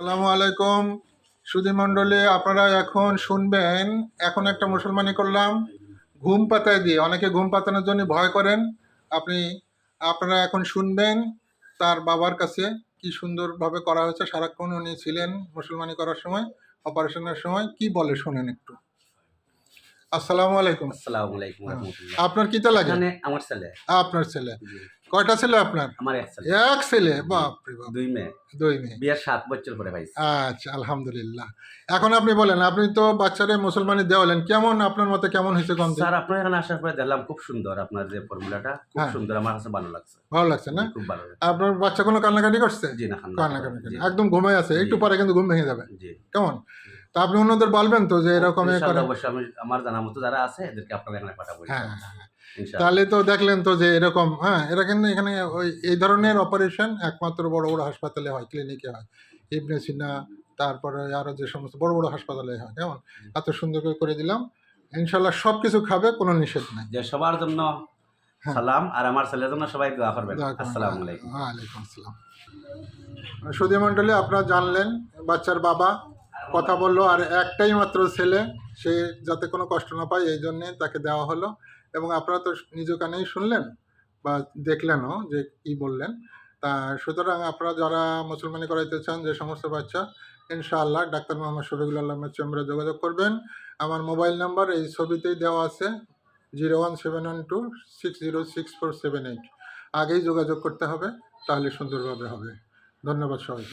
আসসালামু আলাইকুম। সুধী মণ্ডলী আপনারা এখন শুনবেন এখন একটা মুসলমানি করলাম ঘুম পাতায় দিয়ে। অনেকে ঘুম পাতানোর জন্য ভয় করেন। আপনি আপনারা এখন শুনবেন তার বাবার কাছে কি সুন্দরভাবে করা হয়েছে। সারাক্ষণ উনি ছিলেন মুসলমানি করার সময় অপারেশনের সময়। কি বলে শোনেন একটু। আসসালামু আলাইকুম। আসসালামু আলাইকুম রহমতুল্লাহ। আপনার কিতা লাগে? আমার ছেলে। আপনার ছেলে। কয়টা ছেলে আপনার? আমার এক ছেলে। এক ছেলে? বাপ রে বাপ। দুই মেয়ে। দুই মেয়ে। বিয়ের সাত বছর পরে ভাই আচ্ছা আলহামদুলিল্লাহ। এখন আপনি বলেন আপনি তো বাচ্চারে মুসলমানি দেওয়ালেন। কেমন আপনার মতে কেমন হয়েছে কম স্যার আপনার এখানে আসার পরে দেখলাম খুব সুন্দর আপনার যে ফর্মুলাটা। খুব হ্যাঁ। সুন্দর আমার কাছে ভালো লাগছে। ভালো লাগছে না? খুব ভালো আপনার বাচ্চা কোনো কান্নাকাটি করছে? জি না কান্নাকাটি। একদম ঘুমাই আছে একটু পরে কিন্তু ঘুম ভেঙে যাবে। জি। কেমন? তা আপনি অন্যদের বলবেন তো যে এরকম অবশ্যই আমি আমার জানা মতো যারা আছে এদেরকে আপনার এখানে পাঠাবো। হ্যাঁ ইনশাআল্লাহ তাহলে তো দেখলেন তো যে এরকম হ্যাঁ এরা কিন্তু এখানে ওই এই ধরনের অপারেশন একমাত্র বড় বড় হাসপাতালে হয় ক্লিনিকে হয়। ইবনে সিনা তারপরে আরও যে সমস্ত বড় বড় হাসপাতালে হয় কেমন? এত সুন্দর করে করে দিলাম। ইনশাল্লাহ সব কিছু খাবে কোনো নিষেধ নাই। যে সবার জন্য হ্যাঁ। সালাম আর আমার ছেলের জন্য সবাই দোয়া করবেন। আসসালামু আলাইকুম। ওয়ালাইকুম আসসালাম। সুধী মণ্ডলী আপনারা জানলেন বাচ্চার বাবা কথা বলল, আর একটাই মাত্র ছেলে, সে যাতে কোনো কষ্ট না পায়, এই জন্যে তাকে দেওয়া হলো। এবং আপনারা তো নিজ কানেই শুনলেন বা দেখলেনও যে কি বললেন। তা সুতরাং আপনারা যারা মুসলমানি করাইতে চান, যে সমস্ত বাচ্চা, ইনশাআল্লাহ ডাক্তার মোহাম্মদ শফিকুল আলমের চেম্বারে যোগাযোগ করবেন। আমার মোবাইল নাম্বার এই ছবিতেই দেওয়া আছে, zero one seven one two six zero six four seven eight. আগেই যোগাযোগ করতে হবে, তাহলে সুন্দরভাবে হবে। ধন্যবাদ সবাই